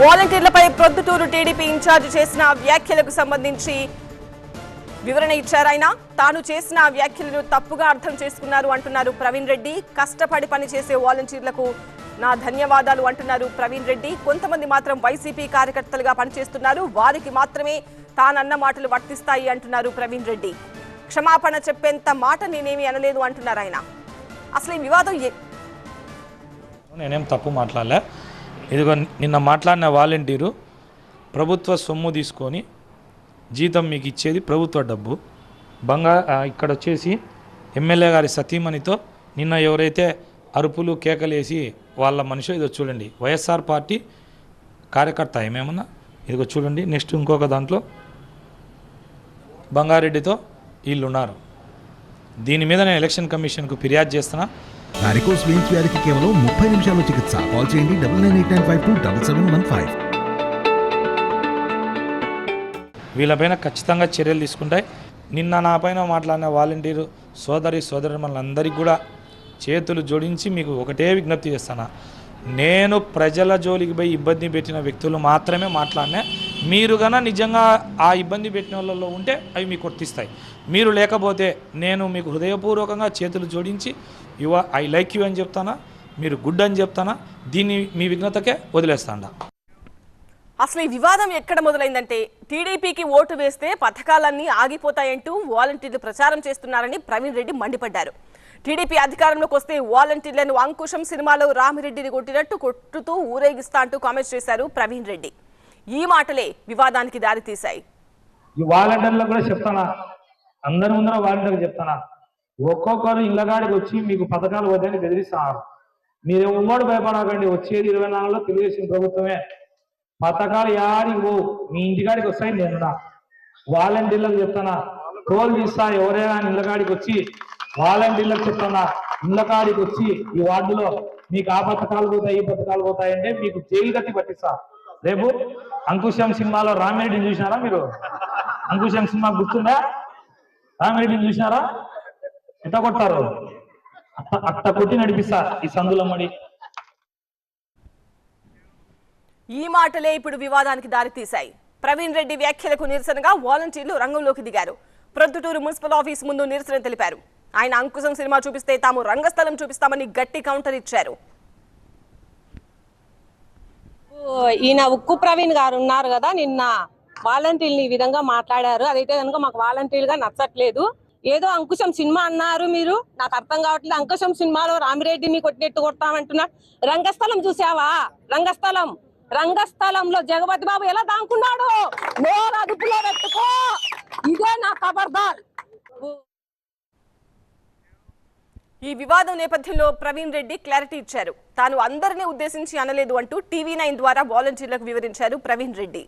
వాలంటీర్లపై Proddatur TDP incharge చేసిన వ్యాఖ్యలకు సంబంధించి వివరణ ఇచ్చారాయన తాను చేసిన వ్యాఖ్యలను తప్పుగా అర్థం చేసుకున్నారు అంటున్నారు ప్రవీణ్ రెడ్డి. కష్టపడి పనిచేసే వాలంటీర్లకు నా ధన్యవాదాలు అంటున్నారు ప్రవీణ్ రెడ్డి. కొంతమంది మాత్రం వైసీపీ కార్యకర్తలుగా పనిచేస్తున్నారు. వారికి మాత్రమే తానన్న మాటలు వర్తిస్తాయి అంటున్నారు ప్రవీణ్ రెడ్డి. క్షమాపణ చెప్పేంత మాట నేనేమి అనలేదు అంటున్నారు ఆయన. అసలు ఈ వివాదం ఏ- నేనేం తప్పు మాట్లాడలే. ఇదిగో నిన్న మాట్లాడిన వాలంటీరు ప్రభుత్వ సొమ్ము తీసుకొని జీతం మీకు ఇచ్చేది ప్రభుత్వ డబ్బు. బంగా ఇక్కడ వచ్చేసి ఎమ్మెల్యే గారి సతీమణితో నిన్న ఎవరైతే అరుపులు కేకలేసి వాళ్ళ మనిషి ఇదో చూడండి వైఎస్ఆర్ పార్టీ కార్యకర్త ఏమేమన్నా ఇదిగో చూడండి నెక్స్ట్ ఇంకొక దాంట్లో బంగారెడ్డితో వీళ్ళు ఉన్నారు దీని మీద నేను ఎలక్షన్ కమిషన్కు ఫిర్యాదు చేస్తున్నా. వారికోస్ వెయిన్స్ వ్యాధికి కేవలం ముప్పై నిమిషాల్లో చికిత్స. కాల్ చేయండి double nine eight nine five two double seven one five. వీళ్ళపైన ఖచ్చితంగా చర్యలు తీసుకుంటాయి. నిన్న నా పైన మాట్లాడిన వాలంటీరు సోదరి సోదరి సోదరులందరికీ కూడా చేతులు జోడించి మీకు ఒకటే విజ్ఞప్తి చేస్తాను. నేను ప్రజల జోలికి పోయి ఇబ్బంది పెట్టిన వ్యక్తులు మాత్రమే మాట్లాడినా మీరు గన నిజంగా ఆ ఇబ్బంది పెట్టిన వాళ్ళలో ఉంటే అవి మీకు వర్తిస్తాయి. మీరు లేకపోతే నేను మీకు హృదయపూర్వకంగా చేతులు జోడించి యువ ఐ లైక్ యూ అని చెప్తానా? మీరు గుడ్ అని చెప్తానా? దీన్ని మీ విఘ్నతకే వదిలేస్తాడా. అసలు ఈ వివాదం ఎక్కడ మొదలైందంటే టీడీపీకి ఓటు వేస్తే పథకాలన్నీ ఆగిపోతాయంటూ వాలంటీర్లు ప్రచారం చేస్తున్నారని ప్రవీణ్ రెడ్డి మండిపడ్డారు. టీడీపీ అధికారంలోకి వస్తే వాలంటీర్లను అంకుశం సినిమాలో రామిరెడ్డిని కొట్టినట్టు కొట్టుతూ ఊరేగిస్తా అంటూ కామెంట్స్ చేశారు ప్రవీణ్ రెడ్డి. ఈ మాటలే వివాదానికి దారితీశాయి. ఈ వాలంటీర్లకు కూడా చెప్తానా? అందరి ముందర వాలంటీర్లకు చెప్తానా? ఒక్కొక్కరు ఇళ్ళగాడికి వచ్చి మీకు పథకాలు వద్దని బెదిరిస్తున్నారు. మీరు ఉమ్మడి భయపడకండి. వచ్చేది ఇరవై నాలుగులో తెలుగుదేశం ప్రభుత్వమే. పథకాలు యాడికి పోవు. మీ ఇంటికాడికి వస్తాయి నేను వాలంటీర్లకు చెప్తానా? టోల్ తీస్తా ఎవరైనా ఇళ్ళకాడికి వచ్చి వాలంటీర్లకు చెప్తానా? ఇళ్ళకాడికి వచ్చి ఈ వార్డులో మీకు ఆ పథకాలు పోతాయి ఈ పథకాలు పోతాయి అంటే మీకు జైలు కట్టి పట్టిస్తా. రేపు అంకుశం సినిమాలో రామిరెడ్డిని చూసినారా మీరు? అంకుశం సినిమా గుర్తుందా? రామిరెడ్డిని చూసినారా? ఎంత కొట్టారు అట్ట కొట్టి నడిపిస్తా ఈ సందులమ్మడి ఈ మాటలే ఇప్పుడు వివాదానికి దారితీశాయి. ప్రవీణ్ రెడ్డి వ్యాఖ్యలకు నిరసనగా వాలంటీర్లు రంగంలోకి దిగారు. ప్రొద్దుటూరు మున్సిపల్ ఆఫీస్ ముందు నిరసన తెలిపారు. ఆయన అంకుశం సినిమా చూపిస్తే తాము రంగస్థలం చూపిస్తామని గట్టి కౌంటర్ ఇచ్చారు. ఈయన ఉక్కు ప్రవీణ్ గారు ఉన్నారు కదా నిన్న వాలంటీర్లు ఈ విధంగా మాట్లాడారు. అదైతే కనుక మాకు వాలంటీర్గా నచ్చట్లేదు. ఏదో అంకుశం సినిమా అన్నారు మీరు. నాకు అర్థం కావట్లేదు. అంకుశం సినిమాలో రామిరెడ్డిని కొట్టినట్టు కొడతామంటున్నాడు రంగస్థలం చూసావా రంగస్థలం. రంగస్థలంలో జగపతి బాబు ఎలా దాంకున్నాడు నోరు అదుపులో పెట్టుకో. ఇదే నా కబర్దార్. ఈ వివాదం నేపథ్యంలో ప్రవీణ్ రెడ్డి క్లారిటీ ఇచ్చారు. తాను అందరినీ ఉద్దేశించి అనలేదు అంటూ టీవీ నైన్ ద్వారా వాలంటీర్లకు వివరించారు ప్రవీణ్ రెడ్డి.